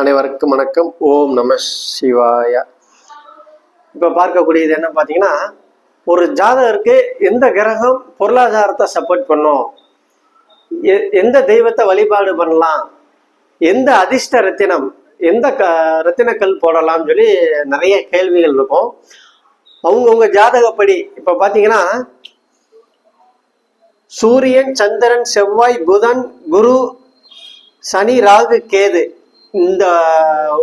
அனைவருக்கும் வணக்கம். ஓம் நம சிவாய. இப்போ பார்க்கக்கூடியது என்ன பார்த்தீங்கன்னா ஒரு ஜாதகருக்கு எந்த கிரகம் பொருளாதாரத்தை சப்போர்ட் பண்ணும்? எ- எந்த தெய்வத்தை வழிபாடு பண்ணலாம்? எந்த அதிர்ஷ்ட ரத்தினம் எந்த க ரத்தினக்கல் போடலாம்னு சொல்லி நிறைய கேள்விகள் இருக்கும். அவங்கவுங்க ஜாதகப்படி இப்போ பார்த்தீங்கன்னா சூரியன் சந்திரன் செவ்வாய் புதன் குரு சனி ராகு கேது இந்த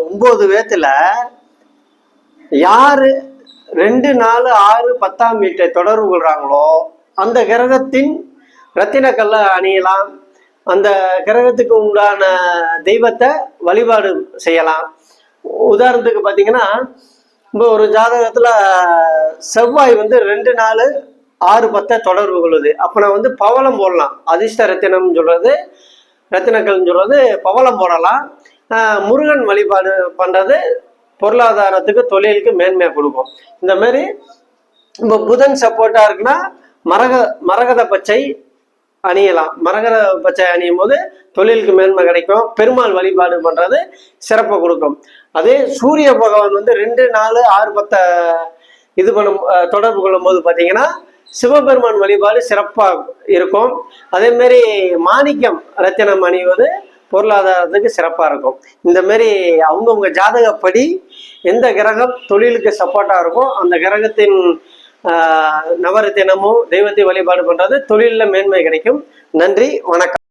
ஒன்பது பேத்துல யாரு ரெண்டு நாலு ஆறு பத்தாம் வீட்டை தொடர்பு கொள்றாங்களோ அந்த கிரகத்தின் ரத்தினக்கல்ல அணியலாம். அந்த கிரகத்துக்கு உண்டான தெய்வத்தை வழிபாடு செய்யலாம். உதாரணத்துக்கு பார்த்தீங்கன்னா இப்போ ஒரு ஜாதகத்துல செவ்வாய் வந்து ரெண்டு நாலு ஆறு பத்தை தொடர்பு கொள்ளுது. அப்போ நான் வந்து பவளம் போடலாம். அதிர்ஷ்ட ரத்தினம்னு சொல்றது ரத்தினக்கல்னு சொல்றது பவளம் போடலாம். முருகன் வழிபாடு பண்றது பொருளாதாரத்துக்கு தொழிலுக்கு மேன்மையை கொடுக்கும். இந்த மாதிரி இப்போ புதன் சப்போர்ட்டா இருக்குன்னா மரக மரகத பச்சை அணியலாம். மரகத பச்சை அணியும் போது தொழிலுக்கு மேன்மை கிடைக்கும். பெருமாள் வழிபாடு பண்றது சிறப்பை கொடுக்கும். அதே சூரிய பகவான் வந்து ரெண்டு நாலு ஆறு பத்தை இது பண்ணும் தொடர்பு கொள்ளும் போது பார்த்தீங்கன்னா சிவபெருமான் வழிபாடு சிறப்பாக இருக்கும். அதே மாதிரி மாணிக்கம் ரத்தினம் அணிவது பொருளாதாரத்துக்கு சிறப்பாக இருக்கும். இந்த மாதிரி அவங்கவுங்க ஜாதகப்படி எந்த கிரகம் தொழிலுக்கு சப்போர்ட்டாக இருக்கும் அந்த கிரகத்தின் ஆஹ், நவரத்தினமும் தெய்வத்தை வழிபாடு பண்ணுறது தொழிலில் மேன்மை கிடைக்கும். நன்றி வணக்கம்.